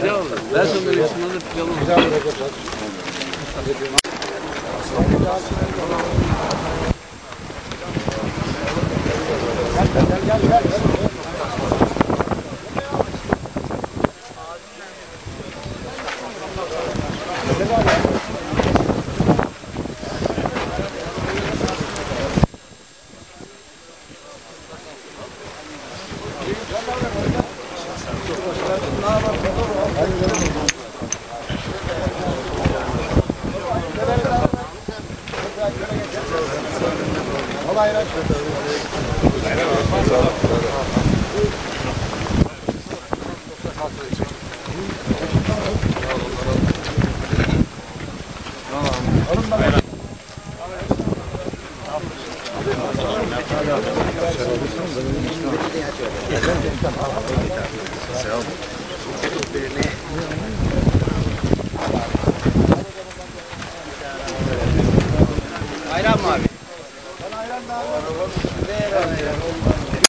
Pilav olur. Ben sana böyle sınırlı pilav olur. Pilav bırakacağız. Gel gel gel gel. Selam. Ayran mı abi? Bana ayran da abi. Arabamın içinde ayran olmaz.